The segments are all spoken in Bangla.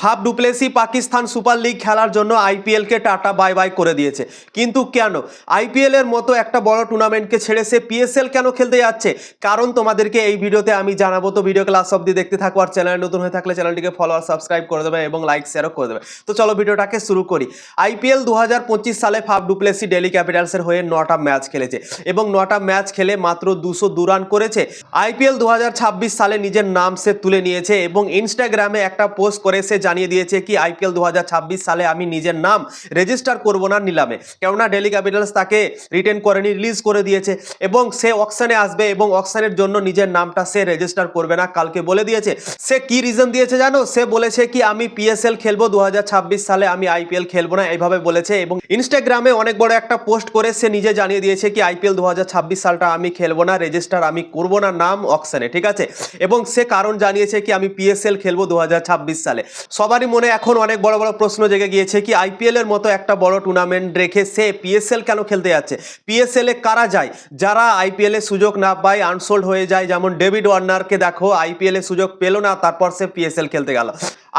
Faf du Plessis Pakistan super league খেলার জন্য আইপিএলকে টাটা বাই বাই করে দিয়েছে। কিন্তু কেন? আইপিএল এর মতো একটা বড় টুর্নামেন্টকে ছেড়ে সে পিএসএল কেন খেলতে যাচ্ছে? কারণ তোমাদেরকে এই ভিডিওতে আমি জানাব। তো ভিডিও ক্লাস অব্দি দেখতে থাকো আর চ্যানেল নতুন হয়ে থাকলে চ্যানেলটিকে ফলো আর সাবস্ক্রাইব করে দেবে এবং লাইক শেয়ারও করে দেবে। তো চলো ভিডিওটাকে শুরু করি। আইপিএল দু হাজার পঁচিশ সালে ফাফ ডুপ্লেসি ডেলি ক্যাপিটালসের হয়ে নটা ম্যাচ খেলেছে এবং নটা ম্যাচ খেলে মাত্র দুশো দু রান করেছে। আইপিএল দু হাজার ছাব্বিশ সালে নিজের নাম সে তুলে নিয়েছে এবং ইনস্টাগ্রামে একটা পোস্ট করে সে জানিয়ে দিয়েছে কি, আইপিএল দু হাজার ছাব্বিশ সালে আমি নিজের নাম রেজিস্টার করব না নিলামে। কেননা ডেলি ক্যাপিটালস তাকে রিটেন করেনি রিলিজ করে দিয়েছে এবং সে অকশনে আসবে এবং অকশনের জন্য নিজের নামটা সে রেজিস্টার করবে না। কালকে বলে দিয়েছে, সে কি রিজন দিয়েছে জানো? সে বলেছে কি, আমি পিএসএল খেলব দু হাজার ছাব্বিশ সালে, আমি আইপিএল খেলব না, এইভাবে বলেছে এবং ইনস্টাগ্রামে অনেক বড় একটা পোস্ট করে সে নিজে জানিয়ে দিয়েছে কি, আইপিএল দু হাজার ছাব্বিশ সালটা আমি খেলব না রেজিস্টার আমি করব না নাম অকশনে ঠিক আছে? এবং সে কারণ জানিয়েছে কি, আমি পিএসএল খেলব দু হাজার ছাব্বিশ সালে। সবারই মনে এখন অনেক বড় বড় প্রশ্ন জেগে গিয়েছে কি আইপিএল এর মতো একটা বড় টুর্নামেন্ট রেখে সে পিএসএল কেন খেলতে যাচ্ছে? পিএসএল কারা যায়? যারা আইপিএল সুযোগ না পায় আনসোল্ড হয়ে যায়, যেমন ডেভিড ওয়ার্নারকে দেখো আইপিএল সুযোগ পেল না, তারপর সে পিএসএল খেলতে গেল।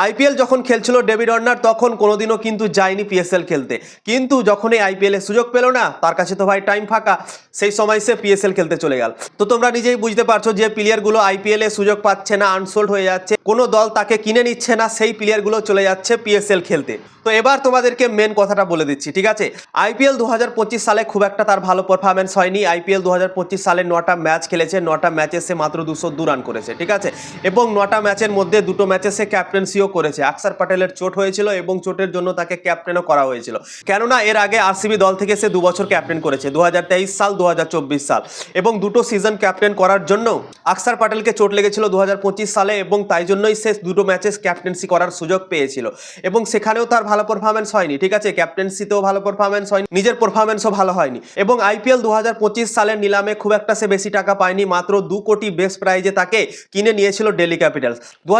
আইপিএল যখন খেলছিল ডেভিড ওয়ার্নার তখন কোনোদিনও কিন্তু যায়নি পিএসএল খেলতে। কিন্তু যখন এই আইপিএল সুযোগ পেল না, তার কাছে তো ভাই টাইম ফাঁকা। সেই সময় সে পিএসএল খেলতে চলে গেল। তো তোমরা নিজেই বুঝতে পারছ যে প্লেয়ারগুলো আইপিএল সুযোগ পাচ্ছে না আনসোল্ড হয়ে যাচ্ছে। কোনো দল তাকে কিনে নিচ্ছে না, সেই প্লেয়ারগুলো চলে যাচ্ছে পিএসএল খেলতে। তো এবার তোমাদেরকে মেন কথাটা বলে দিচ্ছি, ঠিক আছে? আইপিএল দু হাজার পঁচিশ সালে খুব একটা তার ভালো পারফরমেন্স হয়নি। আইপিএল দু হাজার পঁচিশ সালে নটা ম্যাচ খেলেছে, নটা ম্যাচে সে মাত্র দুশো দু রান করেছে, ঠিক আছে? এবং নটা ম্যাচের মধ্যে দুটো ম্যাচে সে ক্যাপ্টেন্সিও করেছে। আকসার প্যাটেলের চোট হয়েছিল এবং চোটের জন্য তাকে ক্যাপ্টেনও করা হয়েছিল। কেননা এর আগে আরসিবি দল থেকে সে দু বছর ক্যাপ্টেন করেছে দু হাজার তেইশ সাল দু হাজার চব্বিশ সাল। এবং দুটো সিজন ক্যাপ্টেন করার জন্য আকসার প্যাটেলকে চোট লেগেছিল দু হাজার পঁচিশ সালে এবং তাই জন্যই সে দুটো ম্যাচে ক্যাপ্টেন্সি করার সুযোগ পেয়েছিল। এবং সেখানেও তার ভালো পারফরমেন্স হয়নি, ঠিক আছে? ক্যাপ্টেন্সিতেও ভালো পারফরমেন্স হয়নি, নিজের পারফরমেন্সও ভালো হয়নি। এবং আইপিএল দু হাজার পঁচিশ সালের নিলামে খুব একটা সে বেশি টাকা পায়নি, মাত্র দু কোটি বেস্ট প্রাইজে তাকে কিনে নিয়েছিল ডেলি ক্যাপিটালস দু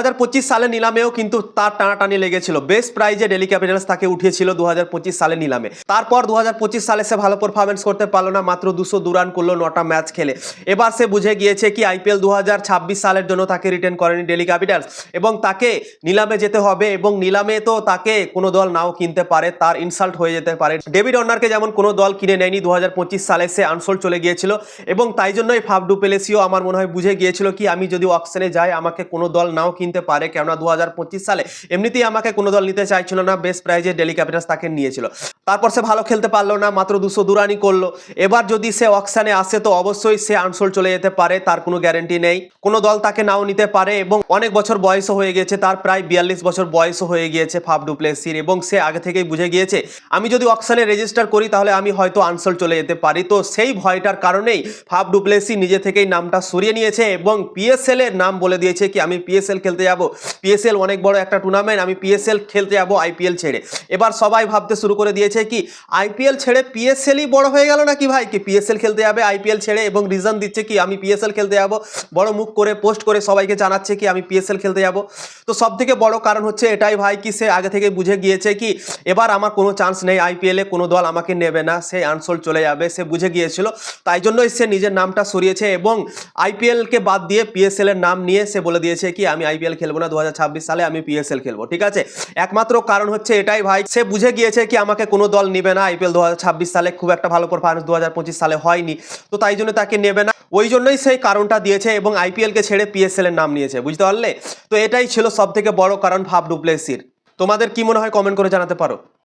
সালের নিলামেও কিন্তু তার টানাটানি লেগেছিল। বেস্ট প্রাইজে ডেলি ক্যাপিটালস তাকে উঠিয়েছিল দু হাজার পঁচিশ সালে নিলামে। তারপর দু হাজার পঁচিশ সালে সে ভালো পারফরমেন্স করতে পারল না, মাত্র দুশো দু রান করল, নটা ম্যাচ খেলে। এবার সে বুঝে গিয়েছে কি আইপিএল দু হাজার ছাব্বিশ সালের জন্য তাকে রিটার্ন করেনি ডেলি ক্যাপিটালস এবং তাকে নিলামে যেতে হবে এবং নিলামে তো তাকে কোনো দল নাও কিনতে পারে, তার ইনসাল্ট হয়ে যেতে পারে। ডেভিড অর্নারকে যেমন কোনো দল কিনে নেয়নি দু হাজার পঁচিশ সালে সে আনসোল্ড চলে গিয়েছিল এবং তাই জন্যই ফাফ ডুপেলেসিও আমার মনে হয় বুঝে গিয়েছিল কি আমি যদি অকশনে যাই, আমাকে কোনো দল নাও কিনতে পারে, কেননা দু হাজার পঁচিশ সালে এমনিতেই আমাকে কোনো দল নিতে চাইছিল না বেস্ট প্রাইজে ডেলি ক্যাপিটালস তাকে নিয়েছিল। তারপর সে ভালো খেলতে পারল না, মাত্র দুশো দুরানি করল। এবার যদি সে অকশানে আসে, তো অবশ্যই সে আনসোল চলে যেতে পারে, তার কোনো গ্যারেন্টি নেই। কোনো দল তাকে নাও নিতে পারে এবং অনেক বছর বয়সও হয়ে গেছে, তার প্রায় বিয়াল্লিশ বছর বয়সও হয়ে গিয়েছে ফাফ ডুপ্লেসির এবং সে আগে থেকেই বুঝে গিয়েছে, আমি যদি অকশানে রেজিস্টার করি, তাহলে আমি হয়তো আনসোল চলে যেতে পারি। তো সেই ভয়টার কারণেই ফাফ ডুপ্লেসি নিজে থেকেই নামটা সরিয়ে নিয়েছে এবং পিএসএল এর নাম বলে দিয়েছে কি, আমি পিএসএল খেলতে যাব। পিএসএল অনেক বড় একটা টুর্নামেন্ট আমি পিএসএল খেলতে যাব আইপিএল ছেড়ে। এবার সবাই ভাবতে শুরু করে দিয়েছে কি আইপিএল ছেড়ে পিএসএলই বড় হয়ে গেল নাকি ভাই? কি পিএসএল খেলতে যাবে আইপিএল ছেড়ে এবং রিজন দিচ্ছে কি, আমি পিএসএল খেলতে যাব। বড় মুখ করে পোস্ট করে সবাইকে জানাচ্ছে কি, আমি পিএসএল খেলতে যাব। তো সব থেকে বড় কারণ হচ্ছে এটাই ভাই কি, সে আগে থেকে বুঝে গিয়েছে কি, এবার আমার কোনো চান্স নেই আইপিএলে কোনো দল আমাকে নেবে না, সে আনসোল্ড চলে যাবে, সে বুঝে গিয়েছিল। তাই জন্যই সে নিজের নামটা সরিয়েছে এবং আইপিএলকে বাদ দিয়ে পিএসএল এর নাম নিয়ে সে বলে দিয়েছে কি, আমি আইপিএল খেলব না, দু হাজার ছাব্বিশ সালে আমি পিএসএল খেলব, ঠিক আছে? একমাত্র কারণ হচ্ছে এটাই ভাই, সে বুঝে গিয়েছে কি, আমাকে কোনো দল নেবে না। আইপিএল দু হাজার ছাব্বিশ সালে খুব একটা ভালো পারফরমেন্স দু হাজার পঁচিশ সালে হয়নি। তো তাই জন্য তাকে নেবে না। ওই জন্যই সেই কারণটা দিয়েছে এবং আইপিএলকে ছেড়ে পিএসএল এর নাম নিয়েছে। বুঝতে পারলে? তো এটাই ছিল সব থেকে বড় কারণ ভাব ডুপ্লেসির। তোমাদের কি মনে হয় কমেন্ট করে জানাতে পারো।